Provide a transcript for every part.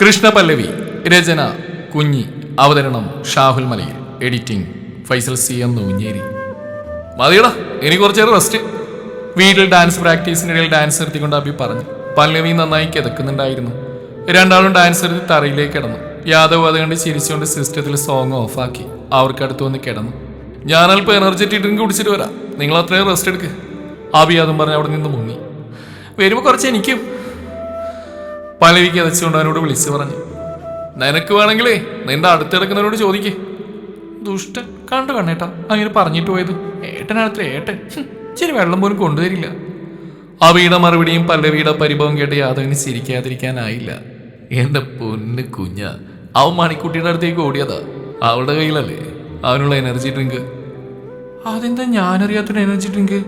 കൃഷ്ണ പല്ലവി രചന കുഞ്ഞി അവതരണം Shahul Malayil editing Faisal C M Noonjeri. മതിയടാ ഇനി കുറച്ചേറെ റെസ്റ്റ് വീട്ടിൽ ഡാൻസ് പ്രാക്ടീസിനിടയിൽ ഡാൻസ് നിർത്തിക്കൊണ്ട് അഭി പറഞ്ഞു പല്ലവി നന്നായി കിതക്കുന്നുണ്ടായിരുന്നു. രണ്ടാളും ഡാൻസ് നിർത്തി തറയിലേക്ക് കിടന്നു. യാദവ് അത് കണ്ട് ചിരിച്ചുകൊണ്ട് സിസ്റ്റത്തിൽ സോങ് ഓഫാക്കി അവർക്കടുത്ത് വന്ന് കിടന്നു. ഞാനല്പം എനർജറ്റിക് ഡ്രിങ്ക് കുടിച്ചിട്ട് വരാം. നിങ്ങൾ അത്രയും റെസ്റ്റ് എടുക്ക്. അഭി അതും പറഞ്ഞ് അവിടെ നിന്ന് മുങ്ങി. വരുമ്പോൾ കുറച്ച് എനിക്കും പലവി അതച്ചുകൊണ്ട് അവനോട് വിളിച്ചു പറഞ്ഞു. നിനക്ക് വേണമെങ്കിലേ നിന്റെ അടുത്തിടക്കുന്നവരോട് ചോദിക്കേ. ദുഷ്ടൻ കണ്ടു കണ്ണേട്ടാ അങ്ങനെ പറഞ്ഞിട്ട് പോയത്. ഏട്ടനടുത്ത് ഏട്ടൻ. ശരി വെള്ളം പോലും കൊണ്ടുവരില്ല അവയുടെ മറുപടിയും പല്ലവിയുടെ പരിഭവം കേട്ട് യാദവിന് ചിരിക്കാതിരിക്കാനായില്ല. എന്റെ പൊന്ന് കുഞ്ഞ അവൻ മണിക്കുട്ടിയുടെ അടുത്തേക്ക് ഓടിയതാ. അവളുടെ കയ്യിലല്ലേ? അവനുള്ള എനർജി ഡ്രിങ്ക് അതെന്താ ഞാനറിയാത്തൊരു എനർജി ഡ്രിങ്ക്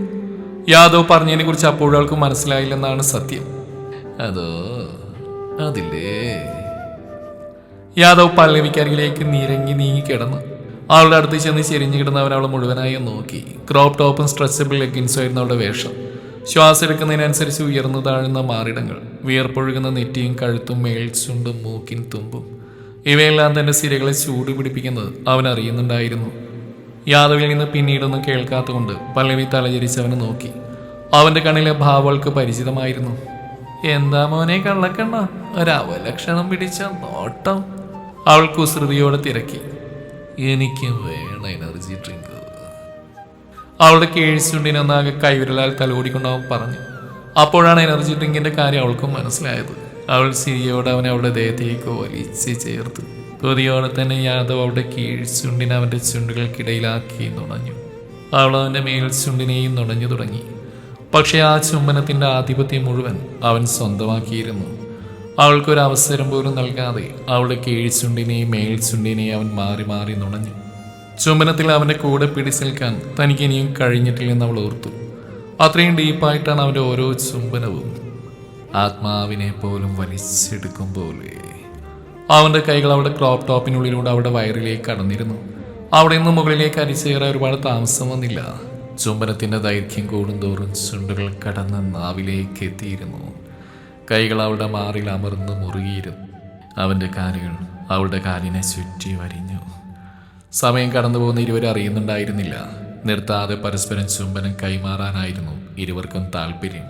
യാദവ് പറഞ്ഞതിനെ കുറിച്ച് അപ്പോഴും മനസ്സിലായില്ലെന്നാണ് സത്യം. അതോ അതില്ലേ? യാദവ് പല്ലവിക്കരികിലേക്ക് നിരങ്ങി നീങ്ങി കിടന്നു. അവളുടെ അടുത്ത് ചെന്ന് ചെരിഞ്ഞു അവൻ അവളെ മുഴുവനായി നോക്കി. ക്രോപ്പ് ടോപ്പും സ്ട്രെച്ചബിൾ ലെഗിൻസും ആയിരുന്നു അവളുടെ വേഷം. ശ്വാസം എടുക്കുന്നതിനനുസരിച്ച് ഉയർന്നു താഴുന്ന മാറിടങ്ങൾ വിയർപ്പൊഴുകുന്ന നെറ്റിയും കഴുത്തും മേൽച്ചുണ്ടും മൂക്കിൻ തുമ്പും. ഇവയെല്ലാം തന്റെ സിരകളെ ചൂട് പിടിപ്പിക്കുന്നത് അവൻ അറിയുന്നുണ്ടായിരുന്നു. യാദവിൽ നിന്ന് പിന്നീടൊന്നും കേൾക്കാത്തതുകൊണ്ട് പല്ലവി തലചരിച്ച് അവനെ നോക്കി. അവന്റെ കണ്ണിലെ ഭാവൾക്ക് പരിചിതമായിരുന്നു. എന്താ മോനെ കള്ളക്കണ്ണ? ഒരവലക്ഷണം പിടിച്ച നോട്ടം. അവൾ കുസൃതിയോടെ തിരക്കി. എനിക്ക് വേണം എനർജി ഡ്രിങ്ക് അവളുടെ കീഴ്ചുണ്ടിനൊന്നാകെ കൈവിരലാൽ തലോടിക്കൊണ്ട് അവൻ പറഞ്ഞു. അപ്പോഴാണ് എനർജി ഡ്രിങ്കിന്റെ കാര്യം അവൾക്കും മനസ്സിലായത്. അവൾ സിരിയോടെ അവനെ അവളുടെ ദേഹത്തേക്ക് വലിച്ച് ചേർത്തു. കൊതിയോടെ തന്നെ യാദവ് അവളുടെ കീഴ്ചുണ്ടിനെ അവന്റെ ചുണ്ടുകൾക്കിടയിലാക്കി നുണഞ്ഞു. അവൾ അവന്റെ മേൽ ചുണ്ടിനെയും നുണഞ്ഞു തുടങ്ങി. പക്ഷേ ആ ചുംബനത്തിന്റെ ആധിപത്യം മുഴുവൻ അവൻ സ്വന്തമാക്കിയിരുന്നു. അവൾക്കൊരു അവസരം പോലും നൽകാതെ അവളുടെ കീഴ്ചുണ്ടിനെയും മേൽചുണ്ടിനെയും അവൻ മാറി മാറി നുണഞ്ഞു. ചുംബനത്തിൽ അവന്റെ കൂടെ പിടിച്ചു നിൽക്കാൻ തനിക്ക് ഇനിയും കഴിഞ്ഞിട്ടില്ലെന്ന് അവൾ ഓർത്തു. അത്രയും ഡീപ്പായിട്ടാണ് അവന്റെ ഓരോ ചുംബനവും. ആത്മാവിനെ പോലും വലിച്ചെടുക്കും പോലെ. അവന്റെ കൈകൾ അവളുടെ ക്രോപ്പ് ടോപ്പിനുള്ളിലൂടെ അവളുടെ വയറിലേക്ക് കടന്നിരുന്നു. അവിടെ നിന്ന് മുകളിലേക്ക് അരിച്ചേറാൻ ഒരുപാട് താമസം വന്നില്ല. ചുംബനത്തിന്റെ ദൈർഘ്യം കൂടുന്തോറും ചുണ്ടുകൾ കടന്ന് നാവിലേക്ക് എത്തിയിരുന്നു കൈകൾ അവളുടെ മാറിൽ അമർന്ന് മുറുകിയിരുന്നു. അവന്റെ കാലുകൾ അവളുടെ കാലിനെ ചുറ്റി വരിഞ്ഞു. സമയം കടന്നു പോകുന്ന ഇരുവരും അറിയുന്നുണ്ടായിരുന്നില്ല. നിർത്താതെ പരസ്പരം ചുംബനം കൈമാറാനായിരുന്നു ഇരുവർക്കും താല്പര്യം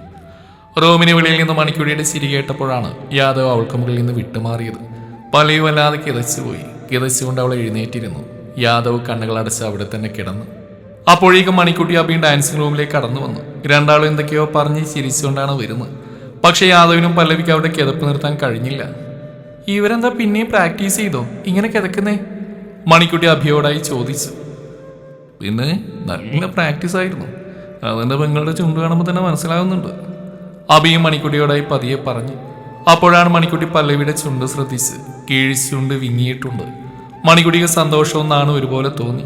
റോമിന് വെളിയിൽ നിന്ന് മണിക്കുടിയുടെ ചിരി കേട്ടപ്പോഴാണ് യാദവ് അവൾക്ക് മുകളിൽ നിന്ന് വിട്ടുമാറിയത്. പലയും വല്ലാതെ കിതച്ചുപോയി. കിതച്ചുകൊണ്ട് അവൾ എഴുന്നേറ്റിരുന്നു. യാദവ് കണ്ണുകളടച്ച് അവിടെ തന്നെ കിടന്നു. അപ്പോഴേക്കും മണിക്കുട്ടി അബിയും ഡാൻസിംഗ് റൂമിലേക്ക് കടന്നു വന്നു. രണ്ടാളും എന്തൊക്കെയോ പറഞ്ഞ് ചിരിച്ചുകൊണ്ടാണ് വരുന്നത്. പക്ഷെ യാദവിനും പല്ലവിക്ക് അവിടെ കിതപ്പ് നിർത്താൻ കഴിഞ്ഞില്ല. ഇവരെന്താ പിന്നെയും പ്രാക്ടീസ് ചെയ്തോ? ഇങ്ങനെ കിതക്കുന്നേ? മണിക്കുട്ടി അഭിയോടായി ചോദിച്ചു. പിന്നെ നല്ല പ്രാക്ടീസ് ആയിരുന്നു. അതെന്റെ പെങ്ങളുടെ ചുണ്ട് കാണുമ്പോൾ തന്നെ മനസ്സിലാകുന്നുണ്ട് അബിയും മണിക്കുട്ടിയോടായി പതിയെ പറഞ്ഞു. അപ്പോഴാണ് മണിക്കുട്ടി പല്ലവിയുടെ ചുണ്ട് ശ്രദ്ധിച്ച് കീഴ്ചുണ്ട് വിങ്ങിയിട്ടുണ്ട്. മണിക്കുട്ടിക്ക് സന്തോഷവും ഒരുപോലെ തോന്നി.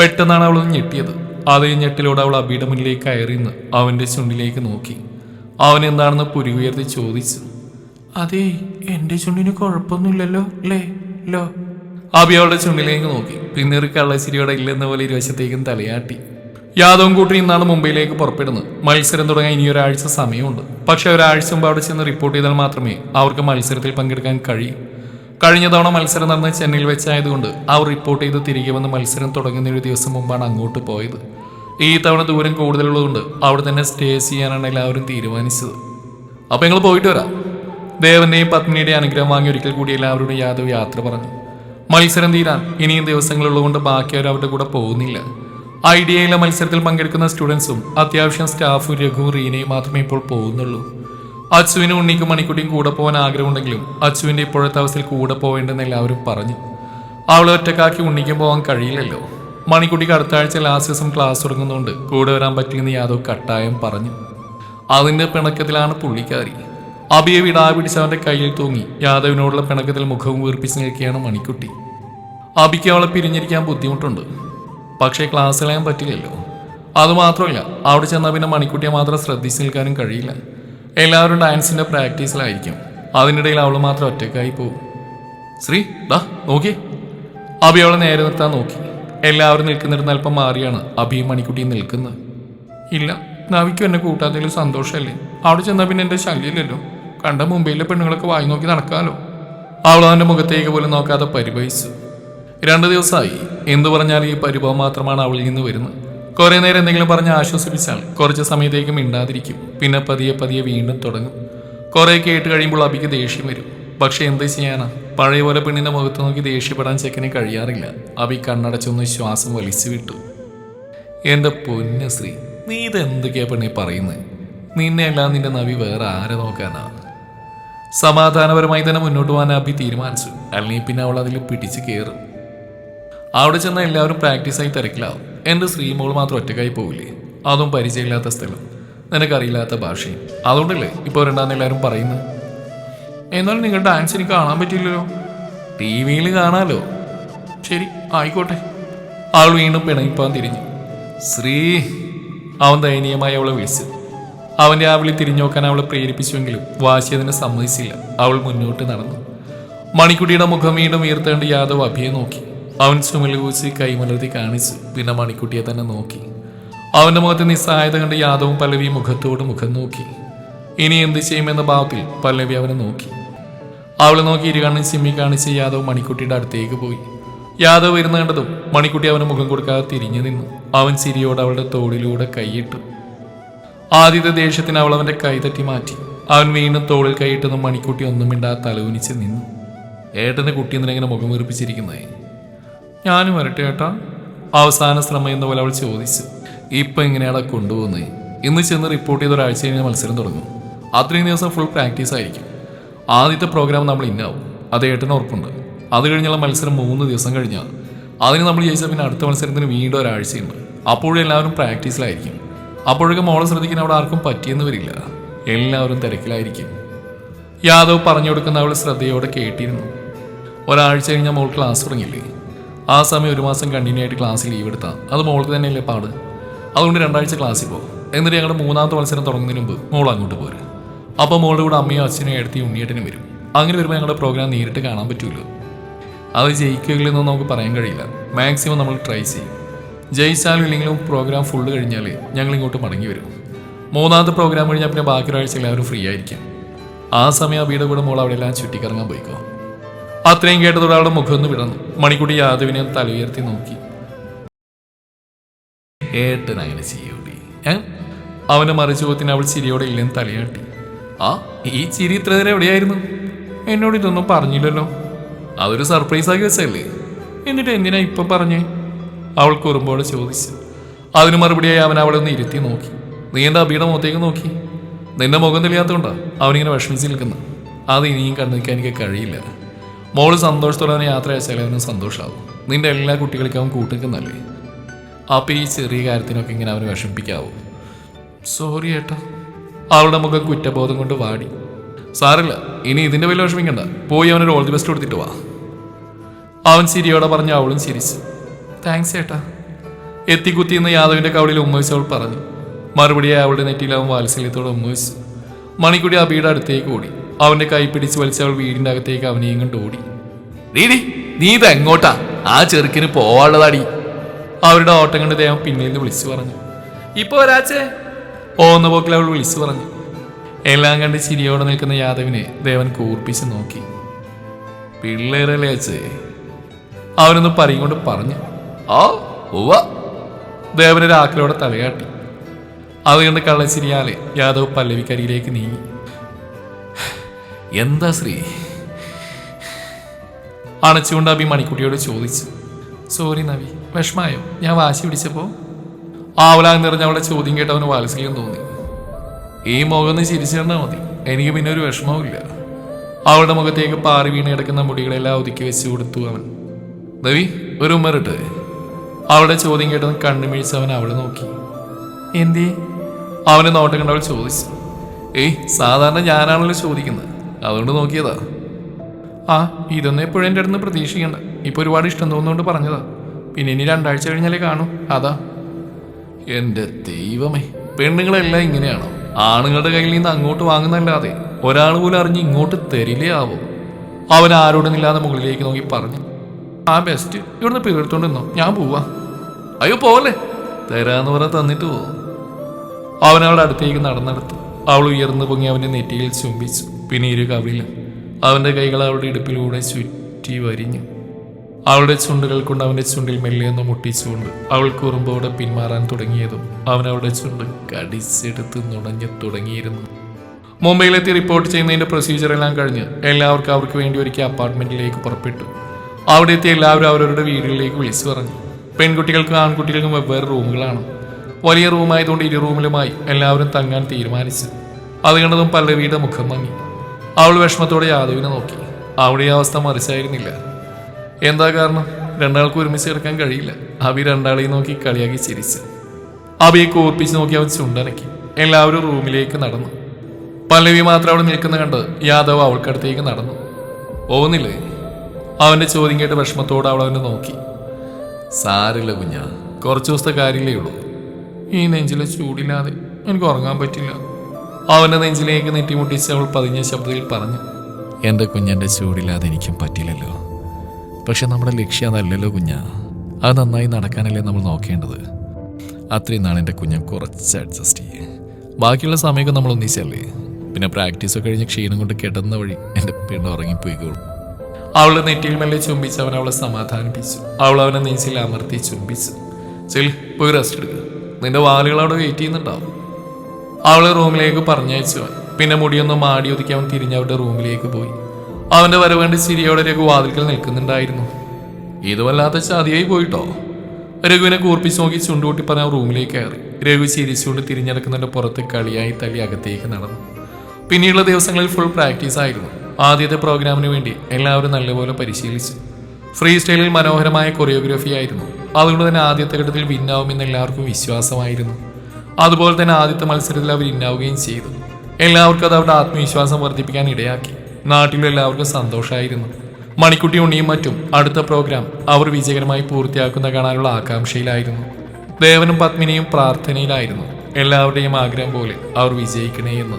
പെട്ടെന്നാണ് അവൾ ഞെട്ടിയത്. അതേ ഞെട്ടിലൂടെ അവൾ അബിയുടെ മുന്നിലേക്ക് കയറിന്ന് അവന്റെ ചുണ്ടിലേക്ക് നോക്കി. അവൻ എന്താണെന്ന് പുരുകുയർത്തി ചോദിച്ചു. അതെ എന്റെ ചുണ്ടിന് കുഴപ്പമൊന്നുമില്ലല്ലോ ലേ ലോ. അബി അവളുടെ ചുണ്ടിലേക്ക് നോക്കി. പിന്നെ ഒരു കള്ളച്ചിരിയോടെ ഇല്ലെന്ന പോലെ ഇരുവശത്തേക്കും തലയാട്ടി. യാദവും കൂട്ടി ഇന്നാണ് മുംബൈയിലേക്ക് പുറപ്പെടുന്നത്. മത്സരം തുടങ്ങാൻ ഇനി ഒരാഴ്ച സമയമുണ്ട്. പക്ഷെ ഒരാഴ്ച മുമ്പ് അവിടെ ചെന്ന് റിപ്പോർട്ട് ചെയ്താൽ മാത്രമേ അവർക്ക് മത്സരത്തിൽ പങ്കെടുക്കാൻ കഴിയൂ. കഴിഞ്ഞ തവണ മത്സരം നടന്ന ചെന്നൈയിൽ വെച്ചായതുകൊണ്ട് അവർ റിപ്പോർട്ട് ചെയ്ത് തിരികെ വന്ന് മത്സരം തുടങ്ങുന്ന ഒരു ദിവസം മുമ്പാണ് അങ്ങോട്ട് പോയത്. ഈ തവണ ദൂരം കൂടുതലുള്ളതുകൊണ്ട് അവിടെ തന്നെ സ്റ്റേ ചെയ്യാനാണ് എല്ലാവരും തീരുമാനിച്ചത്. അപ്പോൾ ഞങ്ങൾ പോയിട്ട് വരാം. ദേവന്റെയും പത്നിയുടെയും അനുഗ്രഹം വാങ്ങി ഒരിക്കൽ കൂടി എല്ലാവരോടും യാദവ് യാത്ര പറഞ്ഞു. മത്സരം തീരാൻ ഇനിയും ദിവസങ്ങളുള്ളതുകൊണ്ട് ബാക്കിയവർ അവരുടെ കൂടെ പോകുന്നില്ല. ഐഡിയയിലെ മത്സരത്തിൽ പങ്കെടുക്കുന്ന സ്റ്റുഡൻസും അത്യാവശ്യം സ്റ്റാഫും രഘുവും റീനയും മാത്രമേ ഇപ്പോൾ പോകുന്നുള്ളൂ. അച്ചുവിനും ഉണ്ണിക്കും മണിക്കുട്ടിയും കൂടെ പോകാൻ ആഗ്രഹമുണ്ടെങ്കിലും അച്ചുവിന്റെ ഇപ്പോഴത്തെ അവസ്ഥയിൽ കൂടെ പോവേണ്ടെന്ന് എല്ലാവരും പറഞ്ഞു. അവളെ ഒറ്റക്കാക്കി ഉണ്ണിക്കും പോകാൻ കഴിയില്ലല്ലോ. മണിക്കുട്ടിക്ക് അടുത്ത ആഴ്ച ലാസ്റ്റ് ദിവസം ക്ലാസ് തുടങ്ങുന്നതുകൊണ്ട് കൂടെ വരാൻ പറ്റില്ലെന്ന് യാദവ് കട്ടായം പറഞ്ഞു. അതിന്റെ പിണക്കത്തിലാണ് പുള്ളിക്കാരി. അബിയെ വിടാ പിടിച്ച് അവന്റെ കയ്യിൽ തൂങ്ങി യാദവിനോടുള്ള പിണക്കത്തിൽ മുഖവും വീർപ്പിച്ച് നിൽക്കുകയാണ് മണിക്കുട്ടി. അബിക്ക് അവളെ പിരിഞ്ഞിരിക്കാൻ ബുദ്ധിമുട്ടുണ്ട്. പക്ഷേ ക്ലാസ് കളയാൻ പറ്റില്ലല്ലോ. അതുമാത്രമല്ല അവിടെ ചെന്നാൽ പിന്നെ മണിക്കുട്ടിയെ മാത്രം ശ്രദ്ധിച്ച് നിൽക്കാനും കഴിയില്ല. എല്ലാവരും ഡാൻസിന്റെ പ്രാക്ടീസിലായിരിക്കും. അതിനിടയിൽ അവൾ മാത്രം ഒറ്റക്കായി പോകും. ശ്രീ ദാ നോക്കി അബി അവളെ നേരെ നിർത്താൻ നോക്കി. എല്ലാവരും നിൽക്കുന്നിടത്ത് അല്പം മാറിയാണ് അബിയും മണിക്കുട്ടി നിൽക്കുന്നത്. ഇല്ല നവിക്കും എന്നെ കൂട്ടാത്തതിൽ സന്തോഷമല്ലേ? അവിടെ ചെന്നാൽ പിന്നെ എന്റെ ശല്യമില്ലല്ലോ. കണ്ട മുംബൈയിലെ പെണ്ണുങ്ങളൊക്കെ വായി നോക്കി നടക്കാമല്ലോ അവൾ അവന്റെ മുഖത്തേക്ക് പോലും നോക്കാതെ പരിഭവിച്ചു. രണ്ടു ദിവസമായി. എന്തു പറഞ്ഞാൽ ഈ പരിഭവം മാത്രമാണ് അവളിൽ നിന്ന് വരുന്നത്. കുറെ നേരം എന്തെങ്കിലും പറഞ്ഞ് ആശ്വസിപ്പിച്ചാൽ കുറച്ച് സമയത്തേക്ക് മിണ്ടാതിരിക്കും. പിന്നെ പതിയെ പതിയെ വീണ്ടും തുടങ്ങും. കുറെ കേട്ട് കഴിയുമ്പോൾ അബിക്ക് ദേഷ്യം വരും. പക്ഷെ എന്ത് ചെയ്യാനാ? പഴയ പോലെ പെണ്ണിന്റെ മുഖത്ത് നോക്കി ദേഷ്യപ്പെടാൻ ചെക്കന് കഴിയാറില്ല. അബി കണ്ണടച്ചൊന്ന് ശ്വാസം വലിച്ചു വിട്ടു. എന്റെ പൊന്ന ശ്രീ നീ ഇതെന്തൊക്കെയാ പെണ്ണി പറയുന്നത് നിന്നെ അല്ലാതെ നിന്റെ നവി വേറെ ആരെ നോക്കാനാ? സമാധാനപരമായി തന്നെ മുന്നോട്ട് പോകാൻ അബി തീരുമാനിച്ചു. അല്ലെങ്കിൽ പിന്നെ അവൾ അതിൽ പിടിച്ച് കയറും. അവിടെ ചെന്നാൽ എല്ലാവരും പ്രാക്ടീസായി തിരക്കിലാവും. എന്റെ ശ്രീമോൾ മാത്രം ഒറ്റക്കായി പോവില്ലേ? അതും പരിചയമില്ലാത്ത സ്ഥലം. നിനക്കറിയില്ലാത്ത ഭാഷയും. അതുകൊണ്ടല്ലേ ഇപ്പോൾ രണ്ടാന്ന് എല്ലാവരും പറയുന്നു? എന്നാലും നിങ്ങൾ ഡാൻസ് എനിക്ക് കാണാൻ പറ്റില്ലല്ലോ. ടി വിയിൽ കാണാലോ. ശരി ആയിക്കോട്ടെ. അവൾ വീണ്ടും പിണങ്ങിപ്പാൻ തിരിഞ്ഞു. ശ്രീ അവൻ ദയനീയമായി അവളെ വിളിച്ചു. അവന്റെ ആ വിളി തിരിഞ്ഞു നോക്കാൻ അവളെ പ്രേരിപ്പിച്ചുവെങ്കിലും വാശി അതിനെ സമ്മതിച്ചില്ല. അവൾ മുന്നോട്ട് നടന്നു. മണിക്കുട്ടിയുടെ മുഖം വീണ്ടും ഉയർത്തേണ്ട യാദവ് അഭിയെ നോക്കി. അവൻ ചുമൽ കൂച്ചി കൈമലർത്തി കാണിച്ചു പിന്നെ മണിക്കുട്ടിയെ തന്നെ നോക്കി. അവന്റെ മുഖത്തെ നിസ്സഹായത കണ്ട് യാദവും പല്ലവി മുഖത്തോട് മുഖം നോക്കി. ഇനി എന്ത് ചെയ്യുമെന്ന ഭാവത്തിൽ പല്ലവി അവനെ നോക്കി. അവളെ നോക്കി ഇരുകണ്ണും ചിമ്മി കാണിച്ച് യാദവ് മണിക്കുട്ടിയുടെ അടുത്തേക്ക് പോയി. യാദവ് വരുന്ന കണ്ടതും മണിക്കുട്ടി അവന് മുഖം കൊടുക്കാതെ തിരിഞ്ഞു നിന്നു. അവൻ ചിരിയോട് അവളുടെ തോളിലൂടെ കൈയിട്ടു. ആദ്യത്തെ ദേഷ്യത്തിന് അവൾ അവന്റെ കൈ തട്ടി മാറ്റി. അവൻ വീണ്ടും തോളിൽ കൈയിട്ടെന്നും മണിക്കുട്ടി ഒന്നും മിണ്ടാ തലവുനിച്ച് നിന്നു. ഏട്ടന്റെ കുട്ടി എന്നിങ്ങനെ മുഖം വീർപ്പിച്ചിരിക്കുന്നേ? ഞാനും വരട്ടെ ഏട്ടാ. അവസാന ശ്രമം എന്ന പോലെ അവൾ ചോദിച്ചു. ഇപ്പൊ എങ്ങനെയാടാ കൊണ്ടുപോകുന്നത് ഇന്ന് ചെന്ന് റിപ്പോർട്ട് ചെയ്ത ഒരാഴ്ച കഴിഞ്ഞ മത്സരം തുടങ്ങും. അത്രയും ദിവസം ഫുൾ പ്രാക്ടീസ് ആയിരിക്കും. ആദ്യത്തെ പ്രോഗ്രാം നമ്മൾ ഇന്നാവും അത് ഏട്ടന് ഉറപ്പുണ്ട്. അത് കഴിഞ്ഞുള്ള മത്സരം മൂന്ന് ദിവസം കഴിഞ്ഞാൽ അതിന് നമ്മൾ ജയിച്ചാൽ പിന്നെ അടുത്ത മത്സരത്തിന് വീണ്ടും ഒരാഴ്ചയുണ്ട്. അപ്പോഴും എല്ലാവരും പ്രാക്ടീസിലായിരിക്കും. അപ്പോഴൊക്കെ മോളെ ശ്രദ്ധിക്കാൻ അവിടെ ആർക്കും പറ്റിയെന്ന് വരില്ല. എല്ലാവരും തിരക്കിലായിരിക്കും. യാദവ് പറഞ്ഞു കൊടുക്കുന്ന അവൾ ശ്രദ്ധയോടെ കേട്ടിരുന്നു. ഒരാഴ്ച കഴിഞ്ഞാൽ മോൾ ക്ലാസ് തുടങ്ങില്ലേ ആ സമയം ഒരു മാസം കണ്ടിന്യൂ ആയിട്ട് ക്ലാസ്സിൽ ലീവ് എടുത്താൽ അത് മോൾക്ക് തന്നെയല്ലേ പാട്. അതുകൊണ്ട് രണ്ടാഴ്ച ക്ലാസ്സിൽ പോകും. എന്നിട്ട് ഞങ്ങളുടെ മൂന്നാമത്തെ മത്സരം തുടങ്ങുന്നതിന് മുമ്പ് മോൾ അങ്ങോട്ട് പോരും. അപ്പോൾ മോളുടെ കൂടെ അമ്മയും അച്ഛനും എടുത്തി ഉണ്ണിയേട്ടനും വരും. അങ്ങനെ വരുമ്പോൾ ഞങ്ങളുടെ പ്രോഗ്രാം നേരിട്ട് കാണാൻ പറ്റുമല്ലോ അത് ജയിക്കുകയില്ലെന്ന് നമുക്ക് പറയാൻ കഴിയില്ല. മാക്സിമം നമ്മൾ ട്രൈ ചെയ്യും. ജയിച്ചാലും ഇല്ലെങ്കിലും പ്രോഗ്രാം ഫുൾ കഴിഞ്ഞാൽ ഞങ്ങൾ ഇങ്ങോട്ട് മടങ്ങി വരും. മൂന്നാമത്തെ പ്രോഗ്രാം കഴിഞ്ഞാൽ പിന്നെ ബാക്കി ഒരാഴ്ച എല്ലാവരും ഫ്രീ ആയിരിക്കും. ആ സമയം അബിയുടെ കൂടെ മോൾ അവിടെ എല്ലാം ചുറ്റിക്കറങ്ങാൻ പോയിക്കോ. അത്രയും കേട്ടതോടെ അവളുടെ മുഖം ഒന്ന് വിടർന്നു. മണിക്കുട്ടി യാദവിനെ തലയുയർത്തി ഉയർത്തി നോക്കി. ഏട്ടൻ അങ്ങനെ ചെയ്യൂടി. അവനെ മറിച്ചുപോത്തിന് അവൾ ചിരിയോടെ ഇല്ലെന്ന് തലയാട്ടി. ആ ഈ ചിരി ഇത്ര നേരം എവിടെയായിരുന്നു? എന്നോട് ഇതൊന്നും പറഞ്ഞില്ലല്ലോ. അതൊരു സർപ്രൈസ് ആക്കി വെച്ചല്ലേ എന്നിട്ട് എന്തിനാ ഇപ്പൊ പറഞ്ഞേ? അവൾ കുറുമ്പോടെ ചോദിച്ചു. അതിന് മറുപടിയായി അവൻ അവളെ ഒന്ന് ഇരുത്തി നോക്കി. നീ എന്താ അബിയുടെ മുഖത്തേക്ക് നോക്കി? നിന്റെ മുഖം തെളിയാത്തോണ്ടാ അവനിങ്ങനെ വിഷമിച്ച് നിൽക്കുന്നു. അത് ഇനിയും എനിക്ക് കഴിയില്ല. മോൾ സന്തോഷത്തോടെ അവനെ യാത്ര അയച്ചാൽ അവന് നിന്റെ എല്ലാ കുട്ടികൾക്കും അവൻ കൂട്ടിക്കുന്നല്ലേ അപ്പം ഈ ചെറിയ കാര്യത്തിനൊക്കെ ഇങ്ങനെ അവന് വിഷമിപ്പിക്കാവൂ. സോറി ഏട്ടാ. അവളുടെ മുഖം കുറ്റബോധം കൊണ്ട് വാടി. സാറില്ല ഇനി ഇതിന്റെ വലിയ വിഷമിക്കണ്ട. പോയി അവനൊരു ഓൾ ദി ബെസ്റ്റ് കൊടുത്തിട്ട് വാ. അവൻ ചിരിയോടെ പറഞ്ഞ് അവളും ചിരിച്ചു. താങ്ക്സ് ഏട്ടാ. എത്തിക്കുത്തി എന്ന് യാദവിന്റെ കവളിൽ ഉമ്മവിച്ച് അവൾ പറഞ്ഞു. മറുപടിയായി അവളുടെ നെറ്റിയിൽ അവൻ വാത്സല്യത്തോടെ ഉമ്മവിച്ചു മണിക്കുടി അബിയുടെ അടുത്തേക്ക് ഓടി. അവന്റെ കൈ പിടിച്ച് വലിച്ച് അവൾ വീടിന്റെ അകത്തേക്ക് അവനെയും കണ്ട് ഓടി. നീടി നീ ഇത് എങ്ങോട്ടാ? ആ ചെറുക്കിന് പോവാനുള്ളതാടി. അവരുടെ ഓട്ടം കണ്ട് ദേവൻ പിന്നിൽ നിന്ന് വിളിച്ചു പറഞ്ഞു. ഇപ്പൊ ഒരാച്ചേ ഓന്ന പോക്കിൽ അവൾ വിളിച്ചു പറഞ്ഞു. എല്ലാം കണ്ട് ചിരിയോടെ നിൽക്കുന്ന യാദവിനെ ദേവൻ കൂർപ്പിച്ച് നോക്കി. പിള്ളേരല്ലേ അച്ഛേ? അവനൊന്ന് പറയും കൊണ്ട് പറഞ്ഞു. ആ ഉവ ദേവനൊരാക്കലോടെ തലയാട്ടി. അത് കണ്ട് കള്ളച്ചിരിയാലെ യാദവ് പല്ലവിക്കരിയിലേക്ക് നീങ്ങി. എന്താ ശ്രീ? അണച്ചുകൊണ്ട് അഭി മണിക്കുട്ടിയോട് ചോദിച്ചു. സോറി നവി വിഷമായോ? ഞാൻ വാശി പിടിച്ചപ്പോ ആവലാഗ് നിറഞ്ഞ അവളെ ചോദ്യം കേട്ടവന് വാത്സല്യം തോന്നി. ഈ മുഖം ഒന്ന് ചിരിച്ചു മതി. എനിക്ക് പിന്നെ ഒരു വിഷമവും ഇല്ല. അവളുടെ മുഖത്തേക്ക് പാറി വീണ് കിടക്കുന്ന മുടികളെല്ലാം ഒതുക്കി വെച്ച് കൊടുത്തു അവൻ. നവി ഒരു ഉമ്മറിട്ട് അവളുടെ ചോദ്യം കേട്ടവൻ കണ്ണുമിഴിച്ച് അവൻ അവളെ നോക്കി. എന്തേ? അവനെ നോട്ടം കണ്ടവൾ ചോദിച്ചു. ഏയ് സാധാരണ ഞാനാണല്ലോ ചോദിക്കുന്നത്. അതുകൊണ്ട് നോക്കിയതാ. ആ ഇതൊന്നും എപ്പോഴും എന്റെ അടുത്ത് പ്രതീക്ഷിക്കണ്ട. ഇപ്പോൾ ഒരുപാട് ഇഷ്ടം തോന്നുന്നുകൊണ്ട് പറഞ്ഞതാ. പിന്നെ ഇനി രണ്ടാഴ്ച കഴിഞ്ഞാലേ കാണൂ. അതാ. എന്റെ ദൈവമേ പെണ്ണുങ്ങളെല്ലാം ഇങ്ങനെയാണോ? ആണുങ്ങളുടെ കയ്യിൽ നിന്ന് അങ്ങോട്ട് വാങ്ങുന്നല്ലാതെ ഒരാൾ പോലും അറിഞ്ഞ് ഇങ്ങോട്ട് തരില്ലേ ആവോ? അവൻ ആരോടുന്നില്ലാതെ മുകളിലേക്ക് നോക്കി പറഞ്ഞു. ആ ബെസ്റ്റ് ഇവിടുന്ന് പിറത്തോണ്ട് നിന്നോ. ഞാൻ പോവാ. അയ്യോ പോവല്ലേ? തരാന്ന് പറഞ്ഞ തന്നിട്ട് പോവും അവൻ അവളുടെ അടുത്തേക്ക് നടന്നെടുത്തു. അവൾ ഉയർന്നു പൊങ്ങി അവന്റെ നെറ്റിയിൽ ചുംബിച്ചു. പിന്നെ ഇരു കവിളിലും അവന്റെ കൈകൾ അവളുടെ ഇടുപ്പിലൂടെ ചുറ്റി വരിഞ്ഞു. അവളുടെ ചുണ്ടുകൾ കൊണ്ട് അവന്റെ ചുണ്ടിൽ മെല്ലെയൊന്ന് മുട്ടിച്ചുകൊണ്ട് അവൾ കുറുമ്പോടെ പിന്മാറാൻ തുടങ്ങിയതും അവൻ അവളുടെ ചുണ്ട് കടിച്ചെടുത്ത് നുണഞ്ഞു തുടങ്ങിയിരുന്നു. മുംബൈയിലെത്തി റിപ്പോർട്ട് ചെയ്യുന്നതിന്റെ പ്രൊസീജിയർ എല്ലാം കഴിഞ്ഞ് എല്ലാവർക്കും അവർക്ക് വേണ്ടി ഒരുക്കിയ അപ്പാർട്ട്മെന്റിലേക്ക് പുറപ്പെട്ടു. അവിടെ എത്തി എല്ലാവരും അവരവരുടെ വീടുകളിലേക്ക് വിളിച്ചു പറഞ്ഞു. പെൺകുട്ടികൾക്കും ആൺകുട്ടികൾക്കും വെവ്വേറെ റൂമുകളാണ്. വലിയ റൂമായതുകൊണ്ട് ഇരു റൂമിലുമായി എല്ലാവരും തങ്ങാൻ തീരുമാനിച്ചു. അത് കണ്ടതും പല്ലവിയുടെ മുഖം മങ്ങി. അവൾ വിഷമത്തോടെ യാദവിനെ നോക്കി. അവിടെ ഈ അവസ്ഥ മറിച്ചായിരുന്നില്ല. എന്താ കാരണം? രണ്ടാൾക്ക് ഒരുമിച്ച് കിടക്കാൻ കഴിയില്ല. അബി രണ്ടാളെയും നോക്കി കളിയാക്കി ചിരിച്ചു. അബിയെ കോർപ്പിച്ച് നോക്കി അവൻ ചുണ്ടനക്കി. എല്ലാവരും റൂമിലേക്ക് നടന്നു. പല്ലവി മാത്രം അവിടെ നിൽക്കുന്ന കണ്ട് യാദവ് അവൾക്കടുത്തേക്ക് നടന്നു. പോകുന്നില്ലേ? അവന്റെ ചോദ്യം കേട്ട് വിഷമത്തോടെ അവൾ അവനെ നോക്കി. സാരില്ല കുഞ്ഞാ. കുറച്ച് ദിവസത്തെ കാര്യമില്ലേ ഉള്ളൂ. ഈ നെഞ്ചിലെ ചൂടില്ലാതെ എനിക്ക് ഉറങ്ങാൻ പറ്റില്ല. അവന്റെ നെഞ്ചിലേക്ക് നെറ്റിമുട്ടിച്ച് അവൾ പതിഞ്ഞ ശബ്ദത്തിൽ പറഞ്ഞു എന്റെ കുഞ്ഞന്റെ ചൂടില്ലാതെ എനിക്കും പറ്റില്ലല്ലോ. പക്ഷെ നമ്മുടെ ലക്ഷ്യം അതല്ലല്ലോ കുഞ്ഞ. അത് നന്നായി നടക്കാനല്ലേ നമ്മൾ നോക്കേണ്ടത്. അത്രയും നാൾ എന്റെ കുഞ്ഞൻ കുറച്ച് അഡ്ജസ്റ്റ് ചെയ്യേ. ബാക്കിയുള്ള സമയമൊക്കെ നമ്മൾ ഒന്നിച്ചല്ലേ? പിന്നെ പ്രാക്ടീസ് ഒക്കെ കഴിഞ്ഞ് ക്ഷീണം കൊണ്ട് കിടന്ന വഴി എന്റെ പെണ്ണ് ഉറങ്ങിപ്പോയിക്കോളും. അവൾ നെറ്റിയിൽ മെല്ലെ ചുംബിച്ച് അവൻ അവളെ സമാധാനിപ്പിച്ചു. അവൾ അവനെ നെഞ്ചിൽ അമർത്തി ചുംബിച്ചു. ചെൽ പോയി റെസ്റ്റ് എടുക്കുക നിന്റെ വാലുകൾ അവിടെ വെയിറ്റ് ചെയ്യുന്നുണ്ടാവും. അവളെ റൂമിലേക്ക് പറഞ്ഞയച്ചു. പിന്നെ മുടിയൊന്നും മാടി ഒതുക്കി അവൻ തിരിഞ്ഞ് അവരുടെ റൂമിലേക്ക് പോയി. അവന്റെ വരവേണ്ട ചിരിയോടെ രഘു വാതിൽക്കൽ നിൽക്കുന്നുണ്ടായിരുന്നു. ഇത് വല്ലാത്ത ചതിയായി പോയിട്ടോ? രഘുവിനെ കൂർപ്പിച്ച് നോക്കി ചുണ്ടുകൂട്ടി പറഞ്ഞ റൂമിലേക്ക് കയറി. രഘു ചിരിച്ചുകൊണ്ട് തിരിഞ്ഞെടുക്കുന്നതിന്റെ പുറത്ത് കളിയായി തള്ളി അകത്തേക്ക് നടന്നു. പിന്നീടുള്ള ദിവസങ്ങളിൽ ഫുൾ പ്രാക്ടീസ് ആയിരുന്നു. ആദ്യത്തെ പ്രോഗ്രാമിന് വേണ്ടി എല്ലാവരും നല്ലപോലെ പരിശീലിച്ചു. ഫ്രീ സ്റ്റൈലിൽ മനോഹരമായ കൊറിയോഗ്രാഫി ആയിരുന്നു. അതുകൊണ്ട് തന്നെ ആദ്യത്തെ ഘട്ടത്തിൽ വിന്നാവുമെന്ന് എല്ലാവർക്കും വിശ്വാസമായിരുന്നു. അതുപോലെ തന്നെ ആദ്യത്തെ മത്സരത്തിൽ അവർ ഇന്നാവുകയും ചെയ്തു. എല്ലാവർക്കും അത് അവരുടെ ആത്മവിശ്വാസം വർദ്ധിപ്പിക്കാൻ ഇടയാക്കി. നാട്ടിലും എല്ലാവർക്കും സന്തോഷമായിരുന്നു. മണിക്കുട്ടി ഉണ്ണിയും മറ്റും അടുത്ത പ്രോഗ്രാം അവർ വിജയകരമായി പൂർത്തിയാക്കുന്ന കാണാനുള്ള ആകാംക്ഷയിലായിരുന്നു. ദേവനും പത്മിനിയും പ്രാർത്ഥനയിലായിരുന്നു. എല്ലാവരുടെയും ആഗ്രഹം പോലെ അവർ വിജയിക്കണേ എന്ന്.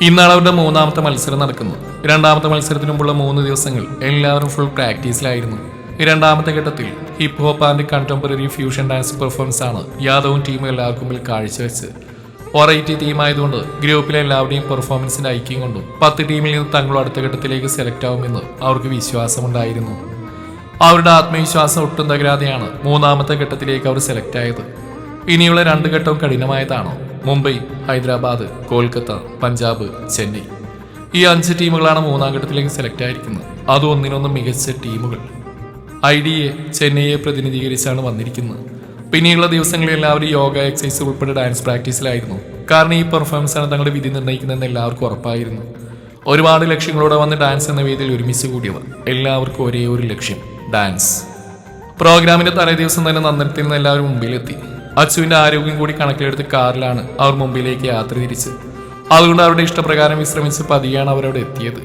ഇന്നാണ് അവരുടെ മൂന്നാമത്തെ മത്സരം നടക്കുന്നത്. രണ്ടാമത്തെ മത്സരത്തിന് മുമ്പുള്ള മൂന്ന് ദിവസങ്ങൾ എല്ലാവരും ഫുൾ പ്രാക്ടീസിലായിരുന്നു രണ്ടാമത്തെ ഘട്ടത്തിൽ hip hop and contemporary fusion dance performance ആണ് യാദവും ടീമും എല്ലാവർക്കും മുമ്പിൽ കാഴ്ചവെച്ച് ഒറൈറ്റി ടീമായതുകൊണ്ട് ഗ്രൂപ്പിലെ എല്ലാവരുടെയും പെർഫോമൻസിന്റെ ഐക്യം കൊണ്ടും പത്ത് ടീമിൽ നിന്ന് തങ്ങളും അടുത്ത ഘട്ടത്തിലേക്ക് സെലക്ട് ആവുമെന്ന് അവർക്ക് വിശ്വാസമുണ്ടായിരുന്നു. അവരുടെ ആത്മവിശ്വാസം ഒട്ടും തകരാതെയാണ് മൂന്നാമത്തെ ഘട്ടത്തിലേക്ക് അവർ സെലക്ട് ആയത്. ഇനിയുള്ള രണ്ട് ഘട്ടവും കഠിനമായതാണ്. മുംബൈ ഹൈദരാബാദ് കൊൽക്കത്ത പഞ്ചാബ് ചെന്നൈ. ഈ അഞ്ച് ടീമുകളാണ് മൂന്നാം ഘട്ടത്തിലേക്ക് സെലക്ട് ആയിരിക്കുന്നത്. അത് ഒന്നിനൊന്ന് മികച്ച ടീമുകൾ ഐ ഡി എ ചെന്നൈയെ പ്രതിനിധീകരിച്ചാണ് വന്നിരിക്കുന്നത്. പിന്നീടുള്ള ദിവസങ്ങളിൽ എല്ലാവരും യോഗ എക്സസൈസ് ഉൾപ്പെടെ ഡാൻസ് പ്രാക്ടീസിലായിരുന്നു കാരണം ഈ പെർഫോമൻസ് ആണ് തങ്ങളുടെ വിധി നിർണയിക്കുന്നതെന്ന് എല്ലാവർക്കും ഉറപ്പായിരുന്നു. ഒരുപാട് ലക്ഷ്യങ്ങളോടെ വന്ന് ഡാൻസ് എന്ന വേദിയിൽ ഒരുമിച്ച് കൂടിയവർ. എല്ലാവർക്കും ഒരേ ഒരു ലക്ഷ്യം ഡാൻസ് പ്രോഗ്രാമിന്റെ തലേ ദിവസം തന്നെ നന്ദനത്തിൽ നിന്ന് എല്ലാവരും മുമ്പിലെത്തി. അച്ചുവിന്റെ ആരോഗ്യം കൂടി കണക്കിലെടുത്ത് കാറിലാണ് അവർ മുമ്പിലേക്ക് യാത്ര തിരിച്ച് അതുകൊണ്ട് അവരുടെ ഇഷ്ടപ്രകാരം വിശ്രമിച്ച് പതിയാണ് അവരവിടെ എത്തിയത്.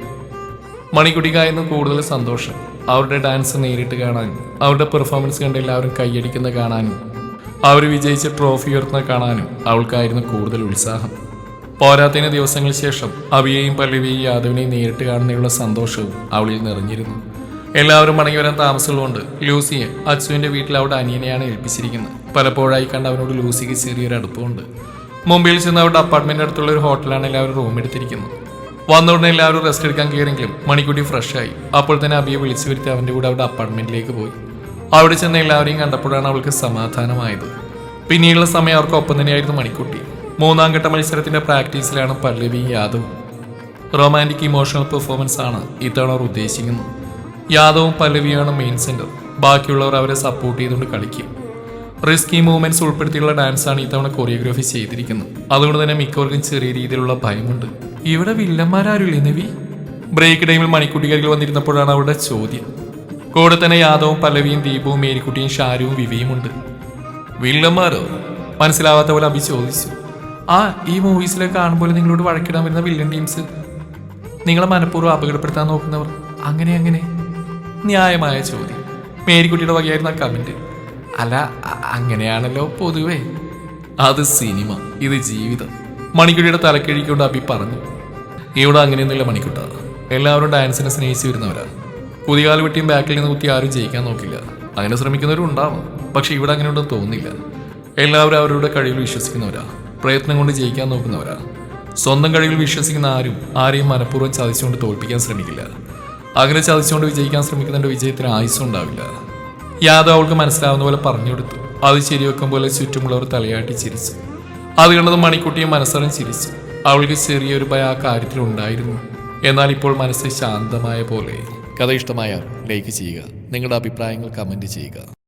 മണിക്കുട്ടിക്കായിരുന്നു കൂടുതൽ സന്തോഷം. അവരുടെ ഡാൻസ് നേരിട്ട് കാണാനും അവരുടെ പെർഫോമൻസ് കണ്ട് എല്ലാവരും കൈയടിക്കുന്ന കാണാനും അവർ വിജയിച്ച ട്രോഫി ഉയർത്തുന്ന കാണാനും അവൾക്കായിരുന്നു കൂടുതൽ ഉത്സാഹം. പോരാത്തതിന് ദിവസങ്ങൾ ശേഷം അവിയെയും പല്ലവിയെയും യാദവിനെയും നേരിട്ട് കാണുന്നതിനുള്ള സന്തോഷവും അവളിൽ നിറഞ്ഞിരുന്നു. എല്ലാവരും മടങ്ങി വരാൻ താമസമുള്ളതുകൊണ്ട് ലൂസിയെ അച്ചുവിന്റെ വീട്ടിൽ അവിടെ അനിയനെയാണ് ഏൽപ്പിച്ചിരിക്കുന്നത്. പലപ്പോഴായി കണ്ട് അവനോട് ലൂസിക്ക് ചെറിയൊരു അടുപ്പമുണ്ട്. മുംബൈയിൽ ചെന്ന് അവരുടെ അപ്പാർട്ട്മെന്റിന് അടുത്തുള്ള ഒരു ഹോട്ടലാണ് എല്ലാവരും റൂം എടുത്തിരിക്കുന്നത്. വന്ന ഉടനെ എല്ലാവരും റെസ്റ്റ് എടുക്കാൻ കയറിയെങ്കിലും മണിക്കുട്ടി ഫ്രഷ് ആയി. അപ്പോൾ തന്നെ അബിയെ വിളിച്ചു വരുത്തി അവന്റെ കൂടെ അവിടെ അപ്പാർട്ട്മെന്റിലേക്ക് പോയി. അവിടെ ചെന്ന് എല്ലാവരെയും കണ്ടപ്പോഴാണ് അവൾക്ക് സമാധാനമായത്. പിന്നീടുള്ള സമയം അവർക്ക് ഒപ്പം തന്നെയായിരുന്നു മണിക്കുട്ടി. മൂന്നാം ഘട്ട മത്സരത്തിന്റെ പ്രാക്ടീസിലാണ് പല്ലവി യാദവും. റൊമാന്റിക് ഇമോഷണൽ പെർഫോമൻസ് ആണ് ഇത്തവണ അവർ ഉദ്ദേശിക്കുന്നത്. യാദവും പല്ലവിയാണ് മെയിൻ സെന്റർ ബാക്കിയുള്ളവർ അവരെ സപ്പോർട്ട് ചെയ്തുകൊണ്ട് കളിക്കും. റിസ്കി മൂവ്മെന്റ്സ് ഉൾപ്പെടുത്തിയുള്ള ഡാൻസാണ് ഇത്തവണ കൊറിയോഗ്രാഫി ചെയ്തിരിക്കുന്നത്. അതുകൊണ്ട് തന്നെ മിക്കവർക്കും ചെറിയ രീതിയിലുള്ള ഭയമുണ്ട്. ഇവിടെ വില്ലന്മാരാരുമില്ലേ നവി? ബ്രേക്ക് ടൈമിൽ മണിക്കുട്ടികൾ വന്നിരുന്നപ്പോഴാണ് അവരുടെ ചോദ്യം. കൂടെ തന്നെ യാദവും പല്ലവിയും ദീപവും മേരിക്കുട്ടിയും ഷാരുവും വിവിയും ഉണ്ട്. വില്ലന്മാരോ? മനസ്സിലാവാത്ത പോലെ അഭി ചോദിച്ചു. ആ ഈ മൂവീസിലൊക്കെ കാണുമ്പോൾ നിങ്ങളോട് വഴക്കിടാൻ വരുന്ന വില്ലൻ ടീംസ് നിങ്ങളെ മനഃപൂർവം അപകടപ്പെടുത്താൻ നോക്കുന്നവർ. അങ്ങനെ അങ്ങനെ. ന്യായമായ ചോദ്യം. മേരിക്കുട്ടിയുടെ വകയായിരുന്നു ആ കമന്റ് അല്ല അങ്ങനെയാണല്ലോ പൊതുവേ. അത് സിനിമ. ഇത് ജീവിതം. മണിക്കുട്ടിയുടെ തലക്കിഴിക്കൊണ്ട് അബി പറഞ്ഞു ഇവിടെ അങ്ങനെയൊന്നുമില്ല മണിക്കുട്ട. എല്ലാവരും ഡാൻസിനെ സ്നേഹിച്ചു വരുന്നവരാണ് പുതിയ വെട്ടിയും ബാക്കിൽ നിന്ന് കുത്തി ആരും ജയിക്കാൻ നോക്കില്ല. അങ്ങനെ ശ്രമിക്കുന്നവരും ഉണ്ടാവും. പക്ഷെ ഇവിടെ അങ്ങനെ ഉണ്ടെന്ന് തോന്നുന്നില്ല. എല്ലാവരും അവരുടെ കഴിവിൽ വിശ്വസിക്കുന്നവരാ. പ്രയത്നം കൊണ്ട് ജയിക്കാൻ നോക്കുന്നവരാ. സ്വന്തം കഴിവിൽ വിശ്വസിക്കുന്ന ആരും ആരെയും മനഃപൂർവം ചതിച്ചുകൊണ്ട് തോൽപ്പിക്കാൻ ശ്രമിക്കില്ല. അങ്ങനെ ചതിച്ചുകൊണ്ട് വിജയിക്കാൻ ശ്രമിക്കുന്നതിന്റെ വിജയത്തിന് ആയുസം ഉണ്ടാവില്ല. യാദവ് അവൾക്ക് മനസ്സിലാവുന്ന പോലെ പറഞ്ഞു കൊടുത്തു. അത് ശരിവെക്കും പോലെ ചുറ്റുമുള്ളവർ തലയാട്ടി ചിരിച്ചു. അത് കണ്ടത് മണിക്കുട്ടിയെ മനസ്സറിഞ്ഞ് ചിരിച്ചു. അവൾക്ക് ചെറിയൊരു ഭയം ആ കാര്യത്തിൽ ഉണ്ടായിരുന്നു. എന്നാൽ ഇപ്പോൾ മനസ്സ് ശാന്തമായ പോലെ. കഥ ഇഷ്ടമായ ലൈക്ക് ചെയ്യുക. നിങ്ങളുടെ അഭിപ്രായങ്ങൾ കമന്റ് ചെയ്യുക.